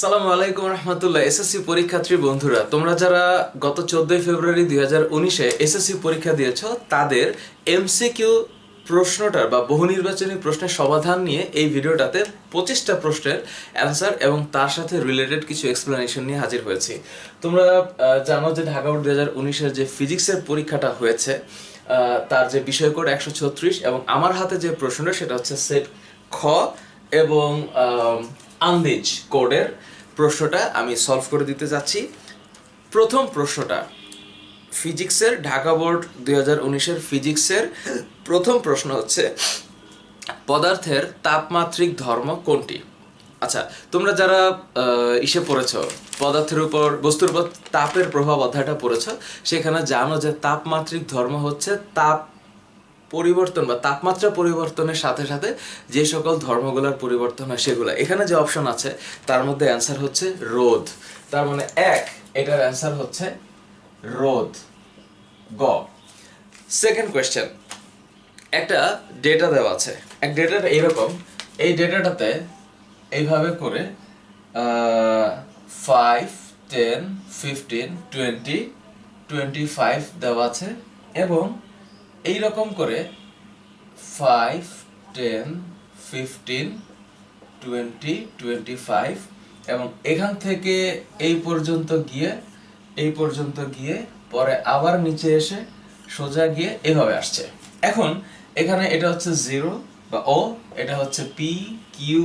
সালামু আলাইকুম রহমতুল্লাহ, এসএসসি পরীক্ষার্থী বন্ধুরা, তোমরা যারা গত চোদ্দই ফেব্রুয়ারি দুই হাজার উনিশে পরীক্ষা দিয়েছ, তাদের এমসিকিউ প্রশ্নটার বা বহু নির্বাচনী প্রশ্নের সমাধান নিয়ে এই ভিডিওটাতে পঁচিশটা প্রশ্নের অ্যান্সার এবং তার সাথে রিলেটেড কিছু এক্সপ্লেনেশন নিয়ে হাজির হয়েছি। তোমরা জানো যে ঢাকা বোর্ড দুই হাজার উনিশের যে ফিজিক্সের পরীক্ষাটা হয়েছে তার যে বিষয় কোড একশো ছত্রিশ এবং আমার হাতে যে প্রশ্নটা, সেটা হচ্ছে সেট খ এবং আন্দিজ কোডের প্রশ্নটা আমি সলভ করে দিতে যাচ্ছি। প্রথম প্রশ্নটা ফিজিক্সের ঢাকা বোর্ড দুই হাজার উনিশের ফিজিক্সের প্রথম প্রশ্ন হচ্ছে, পদার্থের তাপমাত্রিক ধর্ম কোনটি? আচ্ছা তোমরা যারা ইসে পড়েছ, পদার্থের উপর, বস্তুর উপর তাপের প্রভাব অধ্যায়টা পড়েছ, সেখানে জানো যে তাপমাত্রিক ধর্ম হচ্ছে তাপ পরিবর্তন বা তাপমাত্রা পরিবর্তনের সাথে সাথে যে সকল ধর্মগুলোর পরিবর্তন হয় সেগুলো। এখানে যে অপশন আছে, তার মধ্যে অ্যান্সার হচ্ছে রোদ। তার মানে এক, এটার অ্যান্সার হচ্ছে রোদ। গ। সেকেন্ড কোয়েশ্চেন একটা ডেটা দেওয়া আছে। এক ডেটাটা এরকম, এই ডেটাটাতে এইভাবে করে five ten fifteen twenty twenty five দেওয়া আছে এবং এই রকম করে five ten fifteen twenty twenty five এবং এখান থেকে এই পর্যন্ত গিয়ে, এই পর্যন্ত গিয়ে পরে আবার নিচে এসে সোজা গিয়ে এভাবে আসছে। এখন এখানে এটা হচ্ছে জিরো বা ও এটা হচ্ছে পি কিউ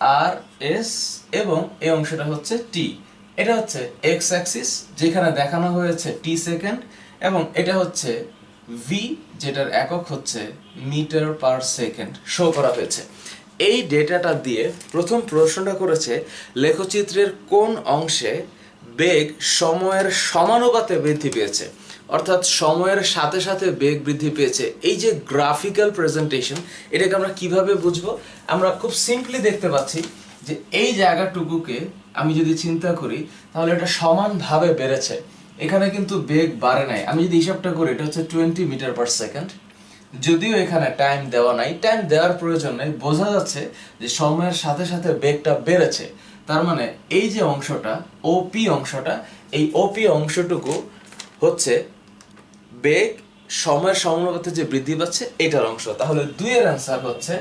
আর এস এবং এই অংশটা হচ্ছে টি এটা হচ্ছে এক্স অ্যাক্সিস যেখানে দেখানো হয়েছে টি সেকেন্ড এবং এটা হচ্ছে ভি যেটার একক হচ্ছে মিটার পার সেকেন্ড শো করা হয়েছে। এই ডেটাটা দিয়ে প্রথম প্রশ্নটা করেছে, লেখচিত্রের কোন অংশে বেগ সময়ের সমানুপাতে বৃদ্ধি পেয়েছে? অর্থাৎ সময়ের সাথে সাথে বেগ বৃদ্ধি পেয়েছে। এই যে গ্রাফিক্যাল প্রেজেন্টেশন এটাকে আমরা কীভাবে বুঝব? আমরা খুব সিম্পলি দেখতে পাচ্ছি যে এই জায়গাটুকুকে আমি যদি চিন্তা করি, তাহলে এটা সমানভাবে বেড়েছে। এখানে কিন্তু বেগ বাড়ে নাই। আমি যদি হিসাবটা করি, এটা হচ্ছে টোয়েন্টি মিটার পার সেকেন্ড যদিও এখানে টাইম দেওয়া নাই টাইম দেওয়ার প্রয়োজন নেই, বোঝা যাচ্ছে যে সময়ের সাথে সাথে বেগটা বেড়েছে। তার মানে এই যে অংশটা ওপি অংশটা, এই ওপি অংশটুকু হচ্ছে বেগ সময়ের সমানুপাতে যে বৃদ্ধি পাচ্ছে, এটার অংশ। তাহলে দুইয়ের অ্যান্সার হচ্ছে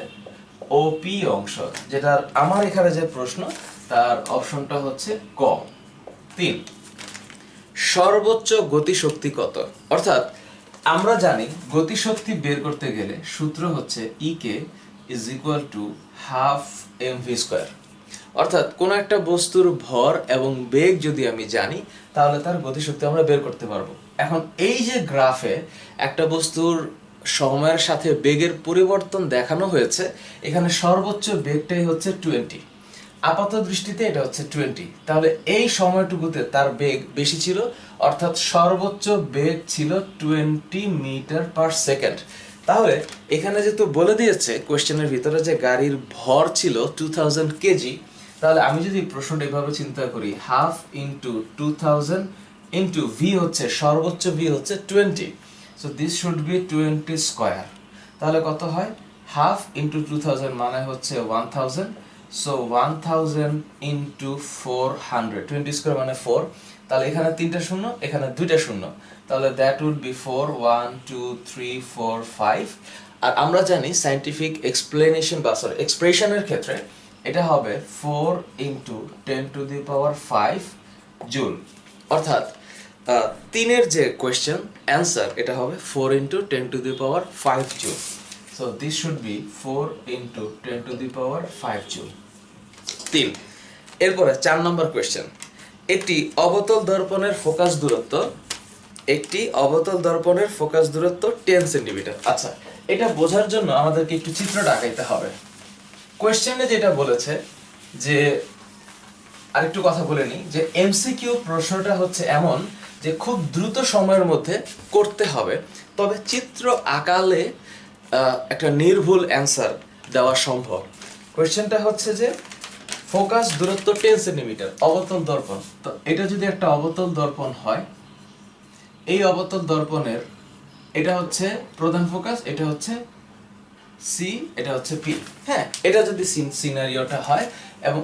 ওপি অংশ, যেটার আমার এখানে যে প্রশ্ন, তার অপশনটা হচ্ছে ক। তিন। সর্বোচ্চ গতিশক্তি কত? অর্থাৎ, আমরা জানি গতিশক্তি বের করতে গেলে সূত্র হচ্ছে E K is equal to half M V square অর্থাৎ, কোনো একটা বস্তুর ভর এবং বেগ যদি আমি জানি, তাহলে তার গতিশক্তি আমরা বের করতে পারব। এখন, এই যে গ্রাফে একটা বস্তুর সময়ের সাথে বেগের পরিবর্তন দেখানো হয়েছে, এখানে সর্বোচ্চ বেগটাই হচ্ছে টোয়েন্টি আপাত দৃষ্টিতে এটা হচ্ছে টোয়েন্টি তাহলে এই সময়টুকুতে তার বেগ বেশি ছিল, অর্থাৎ সর্বোচ্চ বেগ ছিল টোয়েন্টি মিটার পার সেকেন্ড তাহলে এখানে যেহেতু বলে দিয়েছে কোয়েশ্চেনের ভিতরে যে গাড়ির ভর ছিল টু থাউজেন্ড কেজি তাহলে আমি যদি প্রশ্নটা এভাবে চিন্তা করি half into two thousand into V হচ্ছে, সর্বোচ্চ ভি হচ্ছে twenty so this should be twenty square তাহলে কত হয়? হাফ ইন্টু টু থাউজেন্ড মানে হচ্ছে one thousand so one thousand into four hundred twenty square মানে ফোর তাহলে এখানে তিনটা শূন্য, এখানে দুইটা শূন্য। তাহলে that would be four one two three four five আর আমরা জানি সাইন্টিফিক এক্সপ্লেনেশন বা সরি এক্সপ্রেশনের ক্ষেত্রে এটা হবে four into ten to the power five joule অর্থাৎ তিনের যে কোয়েশ্চেন অ্যান্সার এটা হবে four into ten to the power five joule so this should be four into ten to the power five joule তিন। এরপরে চার নম্বর কোয়েশ্চেন একটি অবতল দর্পণের ফোকাস দূরত্ব, একটি অবতল দর্পণের ফোকাস দূরত্ব টেন সেন্টিমিটার আচ্ছা এটা বোঝার জন্য আমাদেরকে একটু চিত্রটা আঁকাইতে হবে। কোয়েশ্চেনে যেটা বলেছে যে, আরেকটু কথা বলে নিই, যে এমসিকিউ প্রশ্নটা হচ্ছে এমন যে খুব দ্রুত সময়ের মধ্যে করতে হবে, তবে চিত্র আকালে একটা নির্ভুল অ্যান্সার দেওয়া সম্ভব। কোয়েশ্চেনটা হচ্ছে যে ফোকাস দূরত্ব টেন সেন্টিমিটার অবতল দর্পণ। তো এটা যদি একটা অবতল দর্পণ হয়, এই অবতল দর্পণের, এটা হচ্ছে প্রধান ফোকাস এটা হচ্ছে সি এটা হচ্ছে পি হ্যাঁ এটা যদি সিনারিওটা হয়, এবং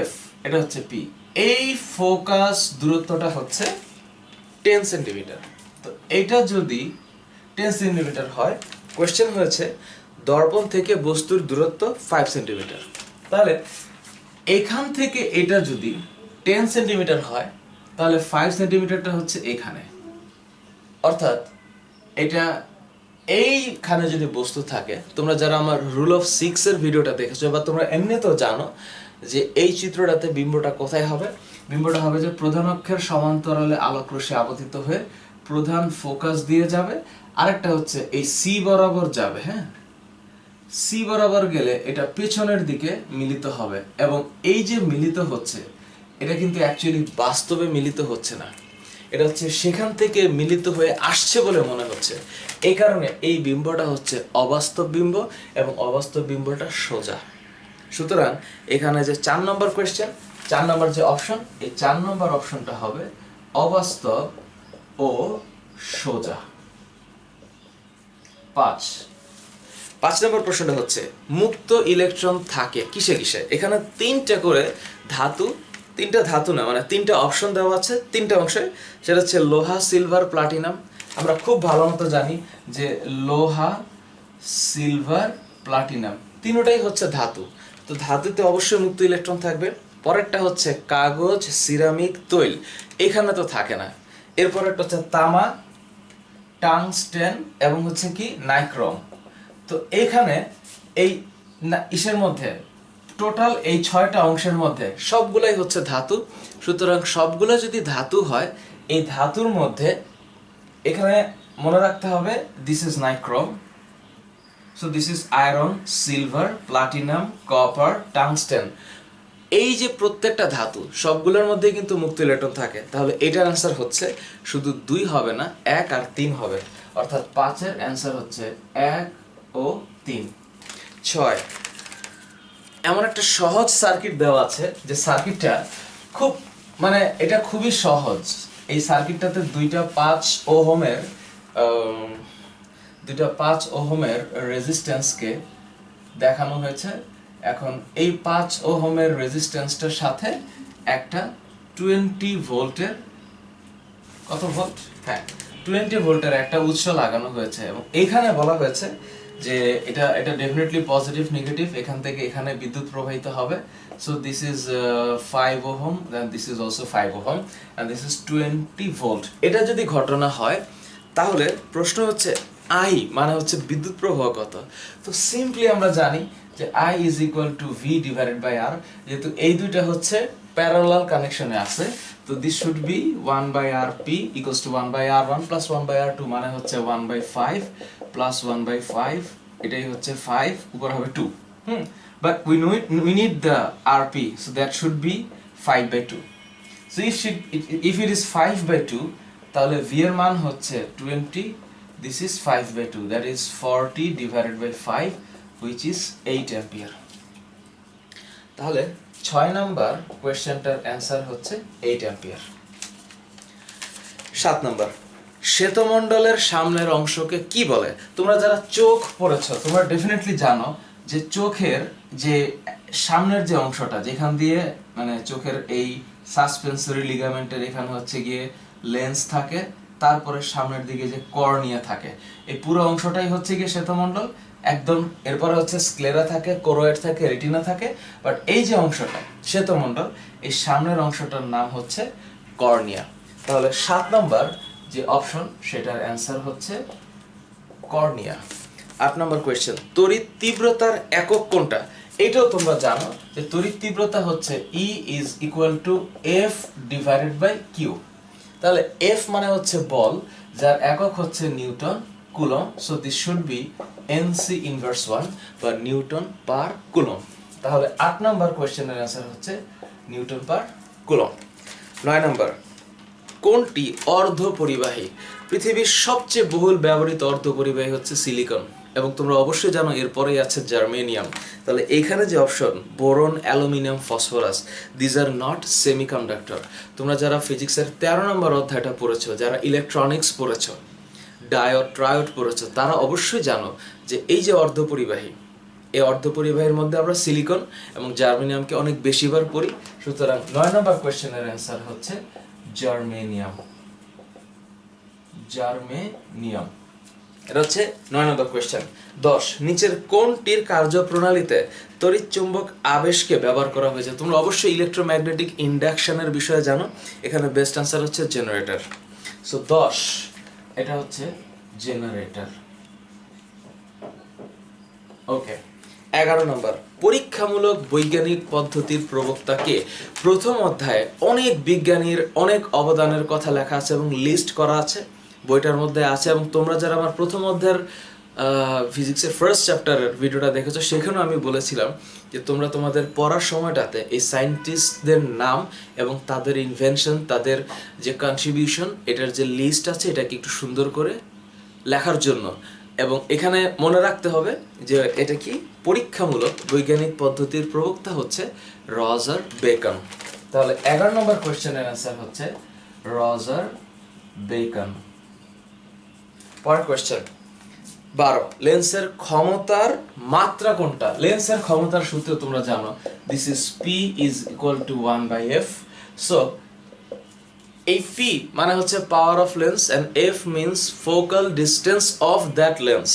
এফ এটা হচ্ছে পি এই ফোকাস দূরত্বটা হচ্ছে টেন সেন্টিমিটার তো এটা যদি টেন সেন্টিমিটার হয় কোয়েশ্চেন হয়েছে, দর্পণ থেকে বস্তুর দূরত্ব ফাইভ সেন্টিমিটার তাহলে এখান থেকে এটা যদি টেন সেন্টিমিটার হয়, তাহলে ফাইভ সেন্টিমিটারটা হচ্ছে এখানে। অর্থাৎ এটা এইখানে যদি বস্তু থাকে, তোমরা যারা আমার রুল অফ সিক্স এর ভিডিওটা দেখেছ বা তোমরা এমনিতেও জানো যে এই চিত্রটাতে বিম্বটা কোথায় হবে? বিম্বটা হবে যে প্রধান অক্ষের সমান্তরালে আলোক রশ্মি আপতিত হয়ে প্রধান ফোকাস দিয়ে যাবে আরেকটা হচ্ছে এই সি বরাবর যাবে হ্যাঁ? সি বরাবর গেলে এটা পেছনের দিকে মিলিত হবে এবং এই যে মিলিত হচ্ছে, এটা কিন্তু অ্যাকচুয়ালি বাস্তবে মিলিত হচ্ছে না। এটা হচ্ছে সেখান থেকে মিলিত হয়ে আসছে বলে মনে হচ্ছে। এই কারণে এই বিম্বটা হচ্ছে অবাস্তব বিম্ব এবং অবাস্তব বিম্বটা সোজা। সুতরাং এখানে যে চার নম্বর কোয়েশ্চেন চার নম্বর যে অপশন এই চার নম্বর অপশনটা হবে অবাস্তব ও সোজা। পাঁচ। পাঁচ নম্বর প্রশ্নটা হচ্ছে, মুক্ত ইলেকট্রন থাকে কিসে কিসে? এখানে তিনটা করে ধাতু, তিনটা ধাতু না মানে তিনটা অপশন দেওয়া আছে, তিনটা অংশে। সেটা হচ্ছে লোহা, সিলভার, প্লাটিনাম। আমরা খুব ভালো মতো জানি যে লোহা, সিলভার, প্লাটিনাম। তিনটাই হচ্ছে ধাতু। তো ধাতুতে অবশ্যই মুক্ত ইলেকট্রন থাকবে। পরেরটা হচ্ছে কাগজ, সিরামিক, তৈল। এখানে তো থাকে না। এরপরেরটা হচ্ছে তামা টাংস্টেন এবং হচ্ছে কি নাইক্রোম। তো এখানে এই ইসের মধ্যে, টোটাল এই ছয়টা অংশের মধ্যে সবগুলাই হচ্ছে ধাতু। সুতরাং সবগুলো যদি ধাতু হয়, এই ধাতুর মধ্যে এখানে মনে রাখতে হবে this is nichrome so this is iron silver platinum copper tungsten এই যে প্রত্যেকটা ধাতু, সবগুলোর মধ্যে কিন্তু মুক্ত ইলেকট্রন থাকে। তাহলে এটার অ্যান্সার হচ্ছে শুধু দুই হবে না, এক আর তিন হবে। অর্থাৎ পাঁচের অ্যান্সার হচ্ছে এক ও তিন। ছয়। এমন একটা সহজ সার্কিট দেওয়া আছে যে সার্কিটটা খুব মানে এটা খুবই সহজ। এই সার্কিটটাতে দুইটা পাঁচ ওহমের দুইটা পাঁচ ওহমের রেজিস্ট্যান্সকে দেখানো হয়েছে। এখন এই পাঁচ ওহমের রেজিস্ট্যান্সটার সাথে একটা টোয়েন্টি ভোল্টের কত ভোল্ট হ্যাঁ টোয়েন্টি ভোল্টের একটা উৎস লাগানো হয়েছে এবং এইখানে বলা হয়েছে যে এটা এটা ডেফিনেটলি পজিটিভ নেগেটিভ এখান থেকে এখানে বিদ্যুৎ প্রবাহিত হবে। So this is five ohm then this is also five ohm and this is twenty volt এটা যদি ঘটনা হয়, তাহলে প্রশ্ন হচ্ছে আই মানে হচ্ছে বিদ্যুৎ প্রবাহ কত? তো সিম্পলি আমরা জানি যে I is equal to V divided by R যেহেতু এই দুইটা হচ্ছে প্যারালাল কানেকশনে আছে, তো this should be one by R P equals to one by R one plus one by R two মানে হচ্ছে one by five plus one by five এটাই হচ্ছে ফাইভ উপর হবে two hmm? But we need we need the R P so that should be five by two so if if it is five by two তাহলে V এর মান হচ্ছে twenty this is five by two that is forty divided by five which is eight ampere তাহলে ছয় number কোয়েশ্চেনটার answer হচ্ছে eight ampere সাত number, শ্বেতমণ্ডলের সামনের অংশকে কি বলে? তোমরা যারা চোখ পড়েছো, তোমরা ডেফিনেটলি জানো যে চোখের যে সামনের যে অংশটা, যেখান দিয়ে মানে চোখের এই সাসপেন্সরি লিগামেন্টের এখানে হচ্ছে গিয়ে লেন্স থাকে, তারপরে সামনের দিকে যে কর্নিয়া থাকে, এই পুরো অংশটাই হচ্ছে গিয়ে শ্বেতমণ্ডল একদম, এরপরে হচ্ছে স্ক্লেরা থাকে কোরোয়েড থাকে রেটিনা থাকে বাট এই যে অংশটা, শ্বেতমণ্ডল, এই সামনের অংশটার নাম হচ্ছে কর্নিয়া। তাহলে সাত নম্বর যে অপশন সেটার অ্যান্সার হচ্ছে কর্নিয়া। আট নম্বর কোয়েশ্চেন তড়িৎ তীব্রতার একক কোনটা? এটাও তোমরা জানো যে তড়িৎ তীব্রতা হচ্ছে E is equal to F divided by Q তাহলে এফ মানে হচ্ছে বল, যার একক হচ্ছে newton coulomb so this should be NC inverse one বা নিউটন পার কুলম। তাহলে আট নম্বর কোয়েশ্চেনের অ্যান্সার হচ্ছে নিউটন পার কুলম। নয় নম্বর, কোনটি অর্ধ পরিবাহী পৃথিবীর সবচেয়ে বহুল ব্যবহৃত অর্ধ পরিবাহী হচ্ছে সিলিকন এবং তোমরা অবশ্যই জানো এরপরেই আছে জার্মেনিয়াম তাহলে এখানে যে option boron aluminium phosphorus these are not semiconductor তোমরা যারা ফিজিক্সের তেরো নম্বর অধ্যায়টা পড়েছো, যারা ইলেকট্রনিক্স পড়েছো ডায়োড ট্রায়োড পড়েছো তারা অবশ্যই জানো যে এই যে অর্ধপরিবাহী, এই অর্ধপরিবাহীর মধ্যে আমরা সিলিকন এবং জার্মেনিয়ামকে অনেক বেশিবার পড়ি। সুতরাং নয় নম্বর কোয়েশ্চেনের অ্যান্সার হচ্ছে জার্মেনিয়াম। জার্মেনিয়াম। এটা হচ্ছে নয় নম্বর কোয়েশ্চেন। দশ, নিচের কোনটির কার্যপ্রণালীতে তড়িৎ চুম্বক আবেশকে ব্যবহার করা হয়েছে? তোমরা অবশ্যই ইলেকট্রোম্যাগনেটিক ইন্ডাকশনের বিষয়ে জানো। এখানে বেস্ট আনসার হচ্ছে জেনারেটর সো দশ এটা হচ্ছে জেনারেটর ওকে এগারো নম্বর, পরীক্ষামূলক বৈজ্ঞানিক পদ্ধতির প্রবক্তাকে প্রথম অধ্যায়ে অনেক বিজ্ঞানীর অনেক অবদানের কথা লেখা আছে এবং লিস্ট করা আছে, বইটার মধ্যে আছে এবং তোমরা যারা আমার প্রথম অধ্যায়ের ফিজিক্সের ফার্স্ট চ্যাপ্টারের ভিডিওটা দেখেছ? সেখানেও আমি বলেছিলাম যে তোমরা তোমাদের পড়ার সময়টাতে এই সায়েন্টিস্টদের নাম এবং তাদের ইনভেনশন তাদের যে কন্ট্রিবিউশন এটার যে লিস্ট আছে, এটাকে একটু সুন্দর করে লেখার জন্য। এবং এখানে মনে রাখতে হবে যে এটা কি? পরীক্ষামূলক বৈজ্ঞানিক পদ্ধতির প্রবক্তা হচ্ছে রজার বেকন। তাহলে এগারো নম্বর কোয়েশ্চেনের অ্যান্সার হচ্ছে রজার বেকন। পরের কোয়েশ্চেন বারো। লেন্সের ক্ষমতার মাত্রা কোনটা? লেন্সের ক্ষমতার সূত্র তোমরা জানো। This is P is equal to one by F so এই পি মানে হচ্ছে power of lens and F means focal distance of that lens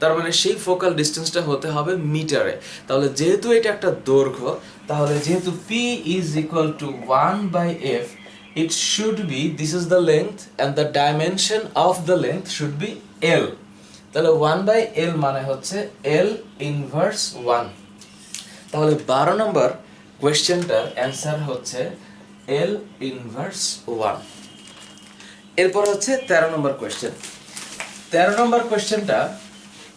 তার মানে সেই ফোকাল ডিস্টেন্সটা হতে হবে মিটারে তাহলে যেহেতু এটা একটা দৈর্ঘ্য, তাহলে যেহেতু P is equal to one by F it should be this is the length and the dimension of the length should be L তাহলে ওয়ান বাই এল মানে হচ্ছে এল ইনভার্স ওয়ান তাহলে বারো নম্বর কোয়েশ্চেনটার অ্যান্সার হচ্ছে এল ইনভার্স ওয়ান এরপর হচ্ছে তেরো নম্বর কোয়েশ্চেন। তেরো নম্বর কোয়েশ্চেনটা,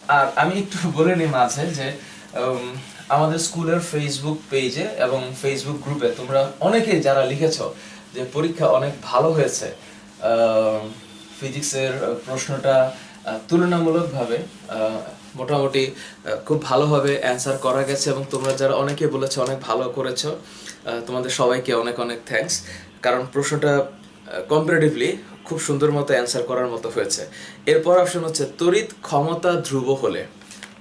আর আমি একটু বলে নিই মাঝে যে আমাদের স্কুলের ফেসবুক পেজে এবং ফেসবুক গ্রুপে তোমরা অনেকেই যারা লিখেছ যে পরীক্ষা অনেক ভালো হয়েছে ফিজিক্সের প্রশ্নটা তুলনামূলকভাবে মোটামুটি খুব ভালোভাবে অ্যান্সার করা গেছে এবং তোমরা যারা অনেকে বলেছ অনেক ভালো করেছ তোমাদের সবাইকে অনেক অনেক থ্যাঙ্কস কারণ প্রশ্নটা কম্পারেটিভলি খুব সুন্দর মতো অ্যান্সার করার মতো হয়েছে। এরপর অপশন হচ্ছে, তড়িৎ ক্ষমতা ধ্রুব হলে।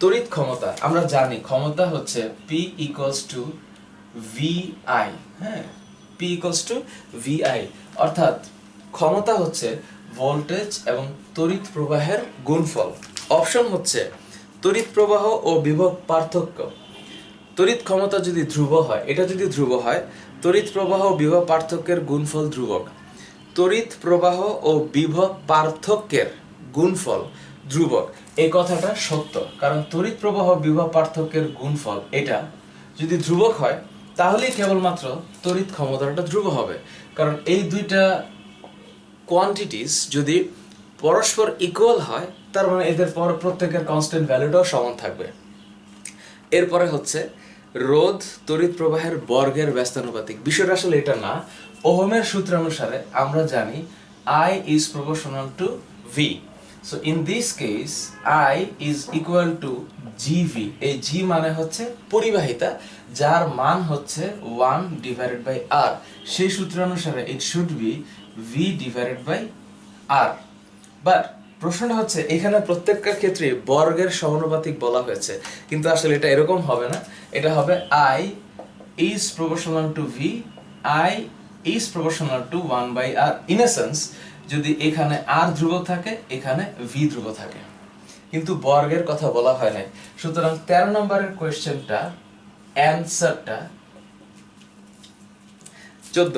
তড়িৎ ক্ষমতা, আমরা জানি, ক্ষমতা হচ্ছে P equals to V I হ্যাঁ? P equals to V I অর্থাৎ, ক্ষমতা হচ্ছে ভোল্টেজ এবং তড়িৎ প্রবাহের গুণফল। অপশন হচ্ছে তড়িৎ প্রবাহ ও বিভব পার্থক্য। তড়িৎ ক্ষমতা যদি ধ্রুব হয়, এটা যদি ধ্রুব হয়, তড়িৎ প্রবাহ ও বিভব পার্থক্যের গুণফল ধ্রুবক। তড়িৎ প্রবাহ ও বিভব পার্থক্যের গুণফল ধ্রুবক। এই কথাটা সত্য, কারণ তড়িৎ প্রবাহ, বিভব পার্থক্যের গুণফল এটা। যদি ধ্রুবক হয়, তাহলেই কেবলমাত্র তড়িৎ ক্ষমতাটা ধ্রুব হবে। কারণ এই দুইটা কোয়ান্টিটিস যদি পরস্পর ইকুয়াল হয়, তার মানে এদের পর প্রত্যেকের কনস্ট্যান্ট ভ্যালুটাও সমান থাকবে। এরপরে হচ্ছে রোধ তড়িৎ প্রবাহের বর্গের ব্যস্তানুপাতিক। বিষয়টা আসলে এটা না। ওহমের সূত্র অনুসারে আমরা জানি I is proportional to V so in this case I is equal to GV এই জি মানে হচ্ছে পরিবাহিতা, যার মান হচ্ছে ওয়ান ডিভাইডেড বাই আর সেই সূত্র অনুসারে it should be V divided by R but প্রশ্নটা হচ্ছে, এখানে প্রত্যেকটা ক্ষেত্রে বর্গের সমানুপাতিক বলা হয়েছে। কিন্তু আসলে এটা এরকম হবে না। এটা হবে I is proportional to V I is proportional to one by R in a sense যদি এখানে আর ধ্রুবক থাকে, এখানে ভি ধ্রুব থাকে। কিন্তু বর্গের কথা বলা হয় নাই। সুতরাং তেরো নম্বরের কোয়েশ্চেনটা অ্যান্সারটা চোদ্দ।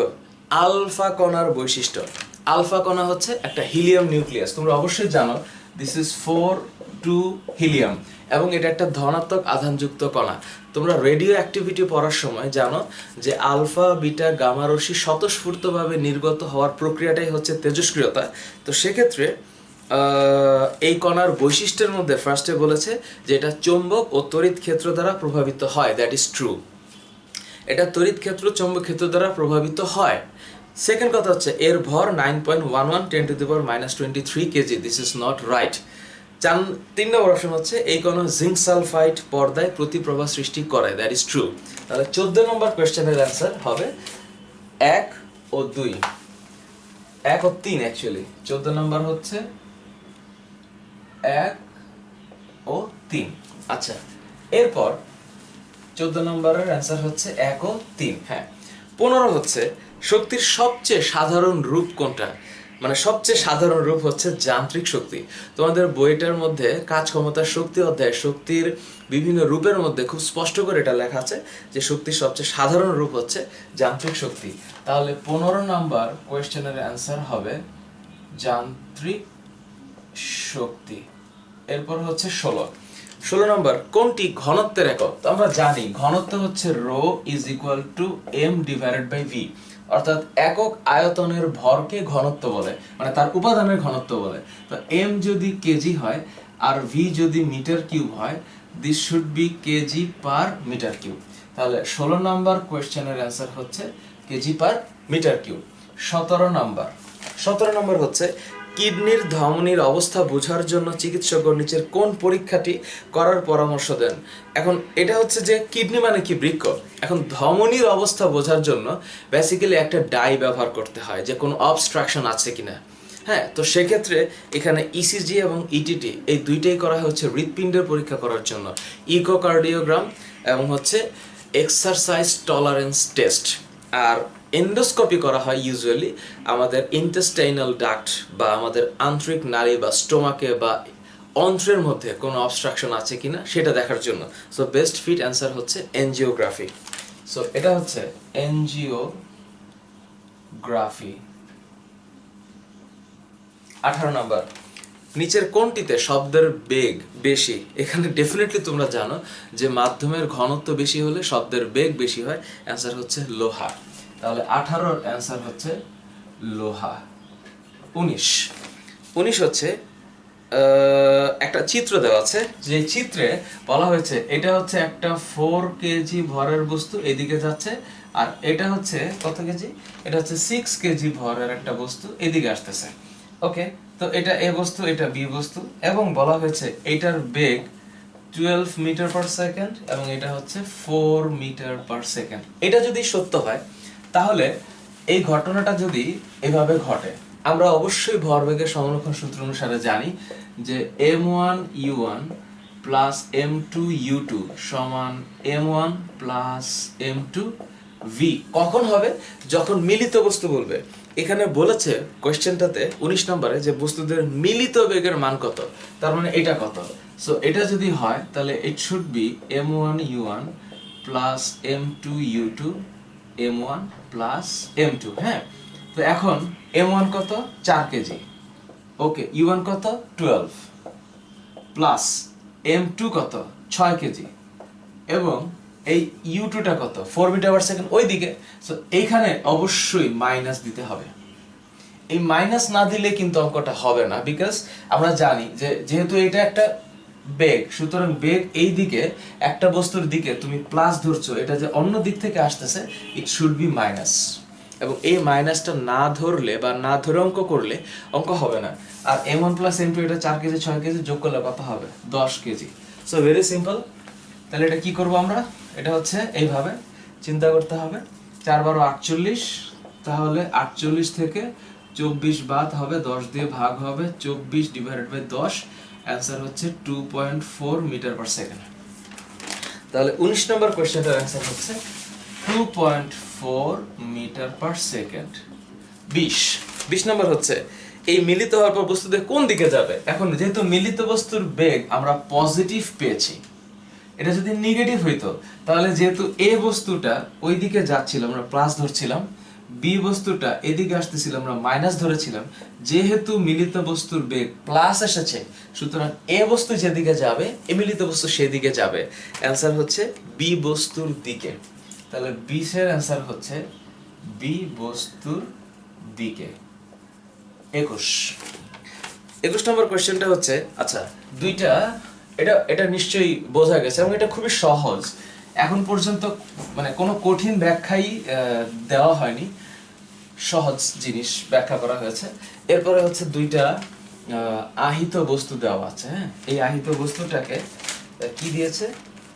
আলফা কণার বৈশিষ্ট্য। আলফা কণা হচ্ছে একটা হিলিয়াম নিউক্লিয়াস। তোমরা অবশ্যই জানো this is four two helium এবং এটা একটা ধনাত্মক আধানযুক্ত কণা। তোমরা রেডিও অ্যাক্টিভিটি পড়ার সময় জানো যে আলফা, বিটা, গামা রশ্মি স্বতঃস্ফূর্তভাবে নির্গত হওয়ার প্রক্রিয়াটাই হচ্ছে তেজস্ক্রিয়তা। তো সেক্ষেত্রে এই কণার বৈশিষ্ট্যের মধ্যে ফার্স্টে বলেছে যে এটা চৌম্বক ও তড়িৎ ক্ষেত্র দ্বারা প্রভাবিত হয়। দ্যাট ইজ ট্রু এটা তড়িৎ ক্ষেত্র, চৌম্বক ক্ষেত্র দ্বারা প্রভাবিত হয়। সেকেন্ড কথা হচ্ছে, এর ভর nine point one one ten to the power minus twenty three KG this is not right চান তিন নম্বর অপশন হচ্ছে, এই কোনো জিঙ্ক সালফাইড পর্দায় প্রতিপ্রভা সৃষ্টি করে দ্যাট ইজ ট্রু তাহলে চোদ্দ নম্বর কোয়েশ্চেনের অ্যান্সার হবে এক ও দুই। এক ও তিন অ্যাকচুয়ালি চোদ্দ নম্বর হচ্ছে এক ও তিন। আচ্ছা এরপর চোদ্দ নম্বরের অ্যান্সার হচ্ছে এক ও তিন হ্যাঁ। পনেরো হচ্ছে শক্তির সবচেয়ে সাধারণ রূপ কোনটা? মানে সবচেয়ে সাধারণ রূপ হচ্ছে যান্ত্রিক শক্তি। তোমাদের বইটার মধ্যে কাজ ক্ষমতার শক্তি অধ্যায় শক্তির বিভিন্ন রূপের মধ্যে খুব স্পষ্ট করে এটা লেখা আছে যে শক্তির সবচেয়ে সাধারণ রূপ হচ্ছে যান্ত্রিক শক্তি। তাহলে পনেরো নাম্বার কোয়েশ্চেনের অ্যান্সার হবে যান্ত্রিক শক্তি। এরপর হচ্ছে ষোলো। ষোলো নম্বর, কোনটি ঘনত্বের একক? তো আমরা জানি ঘনত্ব হচ্ছে rho is equal to M divided by V অর্থাৎ একক আয়তনের ভরকে ঘনত্ব বলে মানে তার উপাদানের ঘনত্ব বলে। তো এম যদি কেজি হয় আর ভি যদি মিটার কিউব হয় this should be kg per metre cube তাহলে ষোলো নম্বর কোয়েশ্চেনের অ্যান্সার হচ্ছে কেজি পার মিটার কিউব সতেরো নম্বর। সতেরো নম্বর হচ্ছে কিডনির ধমনির অবস্থা বোঝার জন্য চিকিৎসকগণ নিচের কোন পরীক্ষাটি করার পরামর্শ দেন? এখন এটা হচ্ছে যে কিডনি মানে কি বৃক্ক এখন ধমনির অবস্থা বোঝার জন্য বেসিক্যালি একটা ডাই ব্যবহার করতে হয় যে কোনো অবস্ট্রাকশন আছে কিনা। হ্যাঁ তো সেক্ষেত্রে এখানে ইসিজি এবং ইটিটি এই দুইটাই করা হচ্ছে হৃৎপিণ্ডের পরীক্ষা করার জন্য। ইকোকার্ডিওগ্রাম এবং হচ্ছে এক্সারসাইজ টলারেন্স টেস্ট আর এন্ডোস্কপি করা হয় ইউজুয়ালি আমাদের ইন্টেস্টাইনাল ডাক্ট বা আমাদের আন্তরিক নারী বা স্টোমাকে বা অন্ত্রের মধ্যে কোনো অবস্ট্রাকশন আছে কিনা সেটা দেখার জন্য। সো বেস্ট ফিট অ্যান্সার হচ্ছে এনজিওগ্রাফি সো এটা হচ্ছে এনজিওগ্রাফি আঠারো নাম্বার। নিচের কোনটিতে শব্দের বেগ বেশি? এখানে ডেফিনেটলি তোমরা জানো যে মাধ্যমের ঘনত্ব বেশি হলে শব্দের বেগ বেশি হয়। অ্যান্সার হচ্ছে লোহা। তাহলে আঠারোর অ্যান্সার হচ্ছে লোহা। উনিশ। উনিশ হচ্ছে একটা চিত্র দেওয়া আছে। যে চিত্রে বলা হয়েছে এটা হচ্ছে একটা ফোর কেজি ভরের বস্তু এদিকে যাচ্ছে আর এটা হচ্ছে কত কেজি এটা হচ্ছে সিক্স কেজি ভরের একটা বস্তু এদিকে আসতেছে। ওকে তো এটা এ বস্তু এটা বি বস্তু এবং বলা হয়েছে এটার বেগ টুয়েলভ মিটার পার সেকেন্ড এবং এটা হচ্ছে ফোর মিটার পার সেকেন্ড এটা যদি সত্য হয় তাহলে এই ঘটনাটা যদি এভাবে ঘটে, আমরা অবশ্যই ভরবেগের সংরক্ষণ সূত্র অনুসারে জানি যে M one U one plus M two U two সমান M one plus M two V. কখন হবে? যখন মিলিত বস্তু বলবে। এখানে বলেছে কোয়েশ্চেনটাতে উনিশ নম্বরে যে বস্তুদের মিলিত বেগের মান কত? তার মানে এটা কত? সো এটা যদি হয়, তাহলে it should be M one U one plus M two U two M one plus M two হ্যাঁ? তো এখন এম ওয়ান কত? চার কেজি। ওকে ইউ ওয়ান কত? টুয়েলভ প্লাস এম টু কত? ছয় কেজি। এবং এই ইউ কত? ফোর মিটার পার সেকেন্ড ওই দিকে সো এইখানে অবশ্যই মাইনাস দিতে হবে। এই মাইনাস না দিলে কিন্তু অঙ্কটা হবে না বিকজ আমরা জানি যে যেহেতু এটা একটা বেগ, সুতরাং বেগ এই দিকে, একটা বস্তুর দিকে তুমি প্লাস ধরছো, এটা যে অন্য দিক থেকে আসতেছে ইট শুড বি মাইনাস এবং এই মাইনাসটা না ধরলে বা না ধরে অঙ্ক করলে, অঙ্ক হবে না। আর M one plus M two এটা চার কেজি, ছয় কেজি যোগ করলে কত হবে? দশ কেজি। সো ভেরি সিম্পল তাহলে এটা কি করব আমরা? এটা হচ্ছে এইভাবে, চিন্তা করতে হবে। চার বারো আটচল্লিশ, তাহলে আটচল্লিশ থেকে চব্বিশ বাদ হবে, দশ দিয়ে ভাগ হবে, চব্বিশ ডিভাইডেড বাই দশ অ্যান্সার হচ্ছে two point four metre per second তাহলে উনিশ নম্বর কোয়েশ্চেনটার অ্যান্সার হচ্ছে two point four metre per second বিশ। বিশ নম্বর হচ্ছে এই মিলিত হওয়ার পর বস্তুদের কোন দিকে যাবে? এখন যেহেতু মিলিত বস্তুর বেগ আমরা পজিটিভ পেয়েছি এটা যদি নেগেটিভ হইতো তাহলে যেহেতু এ বস্তুটা ওই দিকে যাচ্ছিল আমরা প্লাস ধরছিলাম বি বস্তুটা এদিকে আসতেছিল আমরা মাইনাস ধরেছিলাম। যেহেতু মিলিত বস্তুর বেগ প্লাস এসেছে, সুতরাং এ বস্তু যেদিকে যাবে, এ মিলিত বস্তু সেদিকে যাবে। অ্যান্সার হচ্ছে বি বস্তুর দিকে। তাহলে বিশের অ্যান্সার হচ্ছে বি বস্তুর দিকে। একুশ। একুশ নম্বর কোয়েশ্চেনটা হচ্ছে আচ্ছা দুইটা, এটা এটা নিশ্চয়ই বোঝা গেছে এবং এটা খুবই সহজ। এখন পর্যন্ত মানে কোনো কঠিন ব্যাখ্যাই দেওয়া হয়নি। সহজ জিনিস ব্যাখ্যা করা হয়েছে। এরপরে হচ্ছে দুইটা আহিত বস্তু দেওয়া আছে হ্যাঁ? এই আহিত বস্তুটাকে কি দিয়েছে?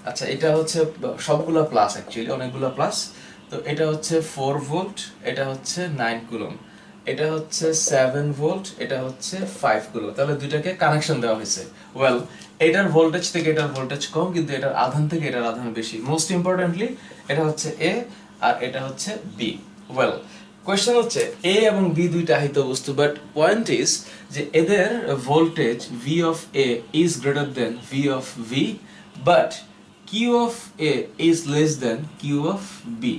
আচ্ছা এটা হচ্ছে সবগুলা প্লাস অ্যাকচুয়ালি অনেকগুলো প্লাস তো এটা হচ্ছে ফোর ভোল্ট এটা হচ্ছে নাইন কুলম এটা হচ্ছে সেভেন ভোল্ট এটা হচ্ছে ফাইভ কুলম তাহলে দুইটাকে কানেকশন দেওয়া হয়েছে। ওয়েল এটার ভোল্টেজ থেকে এটার ভোল্টেজ কম, কিন্তু এটার আধান থেকে এটার আধান বেশি। মোস্ট ইম্পর্টেন্টলি এটা হচ্ছে এ আর এটা হচ্ছে বি ওয়েল কোয়েশ্চেন হচ্ছে এ এবং বি দুইটা আহিত বস্তু বাট পয়েন্ট ইজ যে এদের voltage V of A is greater than V of V but Q of A is less than Q of B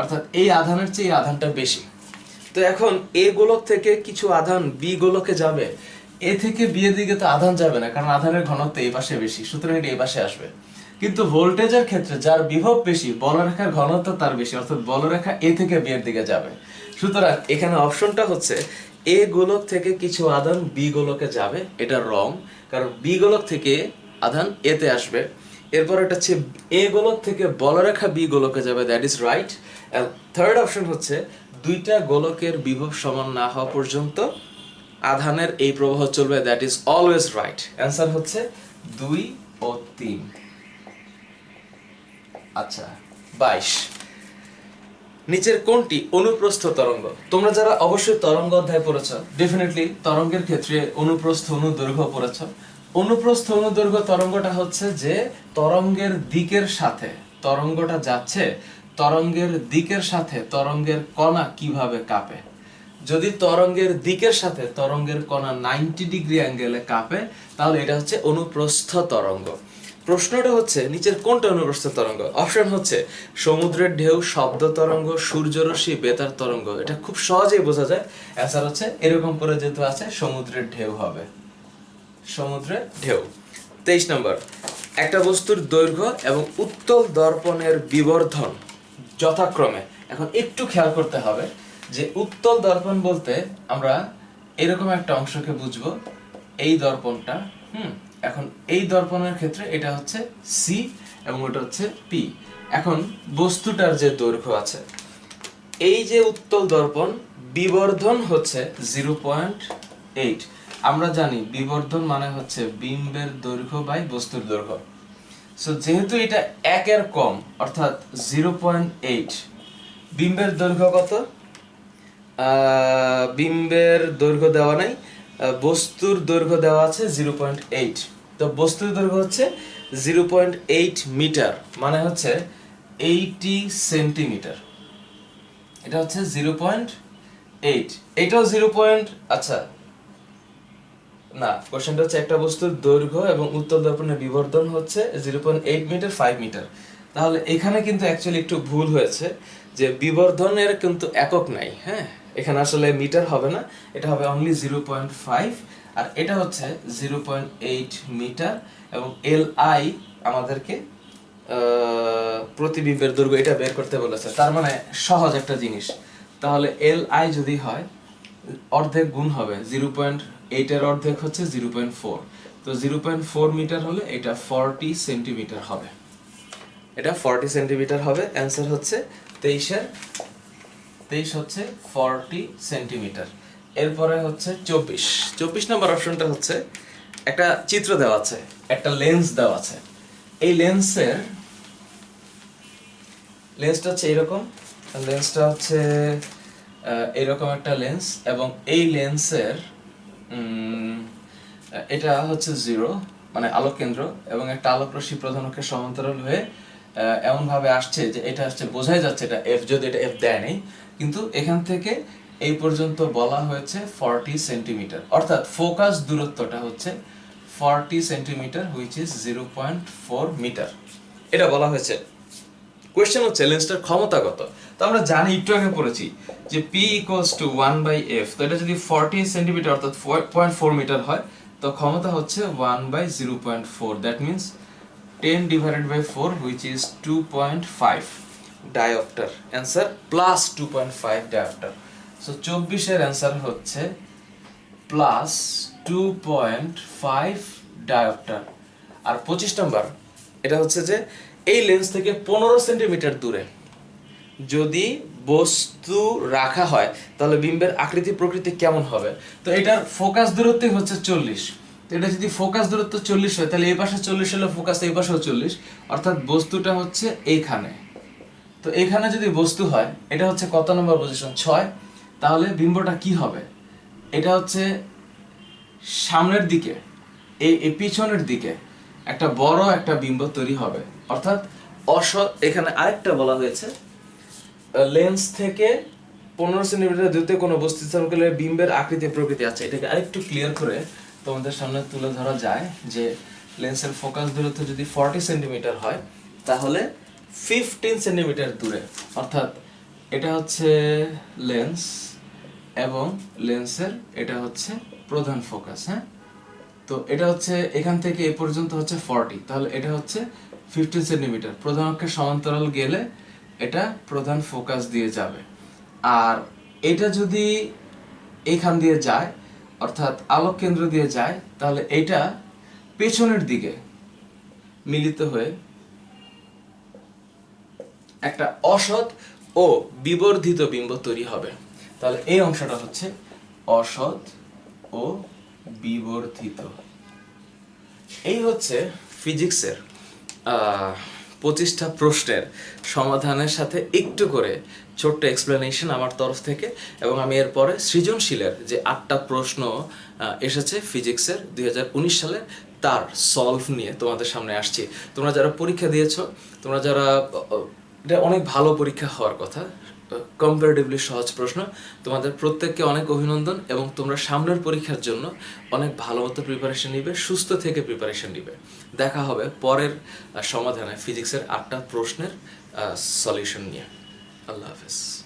অর্থাৎ এই আধানের চেয়ে এই আধানটা বেশি। তো এখন এ গোলক থেকে কিছু আধান বি গোলকে যাবে। এ থেকে বি এর দিকে তো আধান যাবে না, কারণ আধানের ঘনত্ব এই পাশে বেশি, সুতরাং এটা এই পাশে আসবে। কিন্তু ভোল্টেজের ক্ষেত্রে যার বিভব বেশি, বলরেখার ঘনত্ব তার বেশি, অর্থাৎ বলরেখা এ থেকে বি এর দিকে যাবে। সুতরাং এখানে অপশনটা হচ্ছে এ গোলক থেকে কিছু আধান বি গোলকে যাবে, এটা রং, কারণ বি গোলক থেকে আধান এতে আসবে। এরপর এটা হচ্ছে এ গোলক থেকে বলরেখা বি গোলকে যাবে that is right third option হচ্ছে দুইটা গোলকের বিভব সমান না হওয়া পর্যন্ত আধানের এই প্রবাহ চলবে that is always right answer হচ্ছে দুই ও তিন। আচ্ছা বাইশ। নিচের কোনটি অনুপ্রস্থ তরঙ্গ? তোমরা যারা অবশ্যই তরঙ্গ অধ্যায় পড়েছ ডেফিনেটলি তরঙ্গের ক্ষেত্রে অনুপ্রস্থ অনুদৈর্ঘ্য পড়েছ। অনুপ্রস্থ অনুদৈর্ঘ্য তরঙ্গটা হচ্ছে যে তরঙ্গের দিকের সাথে তরঙ্গটা যাচ্ছে, তরঙ্গের দিকের সাথে তরঙ্গের কণা কীভাবে কাঁপে? যদি তরঙ্গের দিকের সাথে তরঙ্গের কণা নাইনটি ডিগ্রি অ্যাঙ্গেলে কাঁপে, তাহলে এটা হচ্ছে অনুপ্রস্থ তরঙ্গ। প্রশ্নটা হচ্ছে, নিচের কোনটা অনুপ্রস্থ তরঙ্গ? অপশন হচ্ছে, সমুদ্রের ঢেউ, শব্দ তরঙ্গ, সূর্যরশ্মি, বেতার তরঙ্গ। এটা খুব সহজেই বোঝা যায়। অ্যান্সার হচ্ছে, এরকম করে যেহেতু আছে, সমুদ্রের ঢেউ হবে। সমুদ্রের ঢেউ। তেইশ নম্বর, একটা বস্তুর দৈর্ঘ্য এবং উত্তল দর্পণের বিবর্ধন যথাক্রমে। এখন একটু খেয়াল করতে হবে যে উত্তল দর্পণ বলতে আমরা এরকম একটা অংশকে বুঝব, এই দর্পণটা, হুম এখন এই দর্পণের ক্ষেত্রে এটা হচ্ছে সি এবং ওটা হচ্ছে পি এখন বস্তুটার যে দৈর্ঘ্য আছে, এই যে উত্তল দর্পণ, বিবর্ধন হচ্ছে জিরো পয়েন্ট এইট আমরা জানি বিবর্ধন মানে হচ্ছে বিম্বের দৈর্ঘ্য বাই বস্তুর দৈর্ঘ্য। সো যেহেতু এটা একের কম, অর্থাৎ জিরো পয়েন্ট এইট বিম্বের দৈর্ঘ্য কত? বিম্বের দৈর্ঘ্য দেওয়া নাই। বস্তুর দৈর্ঘ্য দেওয়া আছে জিরো পয়েন্ট এইট। তো বস্তুর দৈর্ঘ্য হচ্ছে জিরো পয়েন্ট এইট মিটার মানে হচ্ছে এইটি সেন্টিমিটার। এটা হচ্ছে জিরো পয়েন্ট এইট। এইটাও জিরো পয়েন্ট আচ্ছা। না কোশ্চেনটা হচ্ছে একটা বস্তুর দৈর্ঘ্য এবং উত্তল দর্পণের বিবর্ধন হচ্ছে zero point eight metre, five metre. তাহলে এখানে কিন্তু অ্যাকচুয়ালি একটু ভুল হয়েছে যে বিবর্ধনের কিন্তু একক নাই হ্যাঁ? এখানে আসলে মিটার হবে না, এটা হবে অনলি জিরো পয়েন্ট ফাইভ আর এটা হচ্ছে জিরো পয়েন্ট এইট মিটার, এবং এল আই আমাদেরকে প্রতিবিম্বের দৈর্ঘ্য এটা বের করতে বলেছে। তার মানে সহজ একটা জিনিস। তাহলে এল আই যদি হয়, অর্ধেক গুণ হবে জিরো পয়েন্ট এইটের অর্ধেক হচ্ছে জিরো পয়েন্ট ফোর তো জিরো পয়েন্ট ফোর মিটার হলে এটা ফর্টি সেন্টিমিটার হবে। এটা ফর্টি সেন্টিমিটার হবে অ্যান্সার হচ্ছে তেইশের তেইশ হচ্ছে ফর্টি সেন্টিমিটার। এরপরে হচ্ছে চব্বিশ। চব্বিশ নম্বর অপশনটা হচ্ছে একটা চিত্র দেওয়া আছে একটা লেন্স দেওয়া আছে। এই লেন্সের লেন্সটা হচ্ছে এরকম লেন্সটা হচ্ছে এরকম একটা লেন্স এবং এই লেন্সের এটা হচ্ছে জিরো মানে আলোক কেন্দ্র এবং একটা আলোক রশ্মি প্রধানকের সমান্তরাল হয়ে আহ, এমন ভাবে আসছে যে এটা হচ্ছে বোঝাই যাচ্ছে এটা এফ যদি এটা এফ দেয় নেই কিন্তু এখান থেকে এই পর্যন্ত বলা হয়েছে ফর্টি সেন্টিমিটার অর্থাৎ ফোকাস দূরত্বটা হচ্ছে forty centimetre which is zero point four metre এটা বলা হয়েছে। কোয়েশ্চেন হচ্ছে, লেন্সটার ক্ষমতা কত? তো আমরা জানি, একটু আগে পড়েছি যে P equals to one by F তো এটা যদি ফর্টি সেন্টিমিটার অর্থাৎ পয়েন্ট ফোর মিটার হয়, তো ক্ষমতা হচ্ছে one by zero point four that means ten divided by four which is two point five dioptre answer plus two point five dioptre so চব্বিশের answer হচ্ছে plus two point five dioptre আর পঁচিশ নম্বর, এটা হচ্ছে যে এই লেন্স থেকে পনেরো সেন্টিমিটার দূরে যদি বস্তু রাখা হয়, তাহলে বিম্বের আকৃতি প্রকৃতি কেমন হবে? তো এটার ফোকাস দূরত্ব হচ্ছে চল্লিশ। এটা যদি ফোকাস দূরত্ব চল্লিশ হয়, তাহলে এই পাশে চল্লিশ হলে ফোকাস এই পাশেও চল্লিশ। অর্থাৎ বস্তুটা হচ্ছে এইখানে। তো এখানে যদি বস্তু হয়, এটা হচ্ছে কত নম্বর পজিশন ছয়। তাহলে বিম্বটা কি হবে? এটা হচ্ছে সামনের দিকে, এই পিছনের দিকে একটা বড় একটা বিম্ব তৈরি হবে। অর্থাৎ অসৎ এখানে আরেকটা বলা হয়েছে লেন্স থেকে পনেরো সেন্টিমিটার দূরত্বে কোনো বস্তু স্থাপন করলে বিম্বের আকৃতি প্রকৃতি আছে। এটাকে আরেকটু ক্লিয়ার করে তোমাদের সামনে তুলে ধরা যায় যে লেন্সের ফোকাস দূরত্ব যদি ফর্টি সেন্টিমিটার হয়, তাহলে ফিফটিন সেন্টিমিটার দূরে। অর্থাৎ এটা হচ্ছে লেন্স এবং লেন্সের এটা হচ্ছে প্রধান ফোকাস হ্যাঁ? তো এটা হচ্ছে এখান থেকে এ পর্যন্ত হচ্ছে ফর্টি তাহলে এটা হচ্ছে ফিফটিন সেন্টিমিটার প্রধান অক্ষের সমান্তরাল গেলে এটা প্রধান ফোকাস দিয়ে যাবে। আর এটা যদি এইখান দিয়ে যায়, অর্থাৎ আলোক কেন্দ্র দিয়ে যায়, তাহলে এটা পেছনের দিকে মিলিত হয়ে একটা অসৎ ও বিবর্ধিত বিম্ব তৈরি হবে। তাহলে এই অংশটা হচ্ছে অসৎ ও বিবর্ধিত। এই হচ্ছে ফিজিক্সের পঁচিশটা প্রশ্নের সমাধানের সাথে একটু করে ছোট্ট এক্সপ্লেনেশন আমার তরফ থেকে এবং আমি এরপরে সৃজনশীলের যে আটটা প্রশ্ন এসেছে ফিজিক্সের দুই সালের তার সলভ নিয়ে তোমাদের সামনে আসছি। তোমরা যারা পরীক্ষা দিয়েছ, তোমরা যারা এটা অনেক ভালো পরীক্ষা হওয়ার কথা। কম্পারেটিভলি সহজ প্রশ্ন। তোমাদের প্রত্যেককে অনেক অভিনন্দন এবং তোমরা সামনের পরীক্ষার জন্য অনেক ভালো মতো প্রিপারেশন নিবে, সুস্থ থেকে প্রিপারেশন নিবে। দেখা হবে পরের সমাধানে ফিজিক্সের আটটা প্রশ্নের সলিউশন নিয়ে। আল্লাহ হাফেজ।